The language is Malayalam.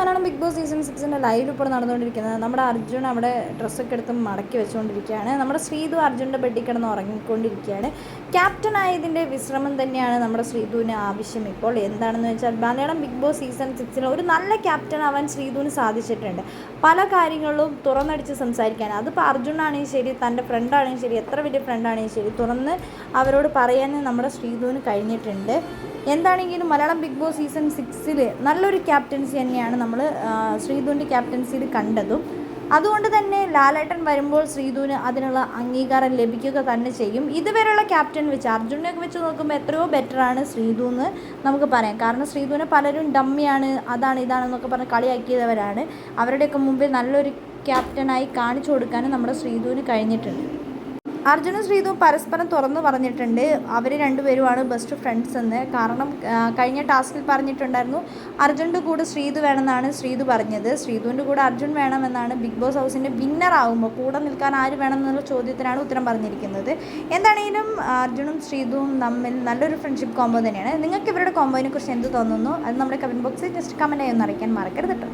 മലയാളം ബിഗ് ബോസ് സീസൺ സിക്സിന്റെ ലൈവ് ഇപ്പോൾ നടന്നുകൊണ്ടിരിക്കുന്നത് നമ്മുടെ അർജുൻ അവിടെ ഡ്രസ്സൊക്കെ എടുത്ത് മടക്കി വെച്ചുകൊണ്ടിരിക്കുകയാണ്. നമ്മുടെ ശ്രീതു അർജുന്റെ ബെഡിൽ കിടന്ന് ഉറങ്ങിക്കൊണ്ടിരിക്കുകയാണ്. ക്യാപ്റ്റൻ ആയതിന്റെ വിശ്രമം തന്നെയാണ് നമ്മുടെ ശ്രീതുവിന് ആവശ്യം ഇപ്പോൾ. എന്താണെന്ന് വെച്ചാൽ മലയാളം ബിഗ് ബോസ് സീസൺ സിക്സിൽ ഒരു നല്ല ക്യാപ്റ്റൻ ആവാൻ ശ്രീതുവിന് സാധിച്ചിട്ടുണ്ട്. പല കാര്യങ്ങളിലും തുറന്നടിച്ച് സംസാരിക്കാൻ അതിപ്പോൾ അർജുനാണെങ്കിൽ ശരി തന്റെ ഫ്രണ്ടാണെങ്കിൽ ശരി എത്ര വലിയ ഫ്രണ്ടാണെങ്കിൽ ശരി തുറന്ന് അവരോട് പറയാൻ നമ്മുടെ ശ്രീതുവിന് കഴിഞ്ഞിട്ടുണ്ട്. എന്താണെങ്കിലും മലയാളം ബിഗ് ബോസ് സീസൺ സിക്സിൽ നല്ലൊരു ക്യാപ്റ്റൻസി തന്നെയാണ് നമ്മൾ ശ്രീധുവിന്റെ ക്യാപ്റ്റൻസിയിൽ കണ്ടതും. അതുകൊണ്ട് തന്നെ ലാലേട്ടൻ വരുമ്പോൾ ശ്രീധുവിന് അതിനുള്ള അംഗീകാരം ലഭിക്കുക തന്നെ ചെയ്യും. ഇതുവരെയുള്ള ക്യാപ്റ്റൻ വെച്ച് അർജുനൊക്കെ വെച്ച് നോക്കുമ്പോൾ എത്രയോ ബെറ്ററാണ് ശ്രീധു എന്ന് നമുക്ക് പറയാം. കാരണം ശ്രീധുവിനെ പലരും ഡമ്മിയാണ് അതാണ് ഇതാണെന്നൊക്കെ പറഞ്ഞ് കളിയാക്കിയവരാണ്. അവരുടെയൊക്കെ മുമ്പിൽ നല്ലൊരു ക്യാപ്റ്റനായി കാണിച്ചു കൊടുക്കാനും നമ്മുടെ ശ്രീധുവിന് കഴിഞ്ഞിട്ടുണ്ട്. അർജുനും ശ്രീതും പരസ്പരം തുറന്നു പറഞ്ഞിട്ടുണ്ട്. അവർ രണ്ടുപേരുമാണ് ബെസ്റ്റ് ഫ്രണ്ട്സ് എന്ന്. കാരണം കഴിഞ്ഞ ടാസ്കിൽ പറഞ്ഞിട്ടുണ്ടായിരുന്നു അർജുന്റെ കൂടെ ശ്രീതു വേണമെന്നാണ് ശ്രീതു പറഞ്ഞത്. ശ്രീതുവിന്റെ കൂടെ അർജുൻ വേണമെന്നാണ് ബിഗ് ബോസ് ഹൗസിന്റെ വിന്നർ ആകുമ്പോൾ കൂടെ നിൽക്കാൻ ആര് വേണമെന്നുള്ള ചോദ്യത്തിനാണ് ഉത്തരം പറഞ്ഞിരിക്കുന്നത്. എന്താണെങ്കിലും അർജുനും ശ്രീതുവും തമ്മിൽ നല്ലൊരു ഫ്രണ്ട്ഷിപ്പ് കോംബോ തന്നെയാണ്. നിങ്ങൾക്ക് ഇവരുടെ കോംബോയിനെ കുറിച്ച് എന്ത് തോന്നുന്നു? അത് നമ്മുടെ കമന്റ് ബോക്സിൽ ജസ്റ്റ് കമന്റ് ചെയ്യുന്ന അറിയിക്കാൻ മറക്കരുത് കേട്ടോ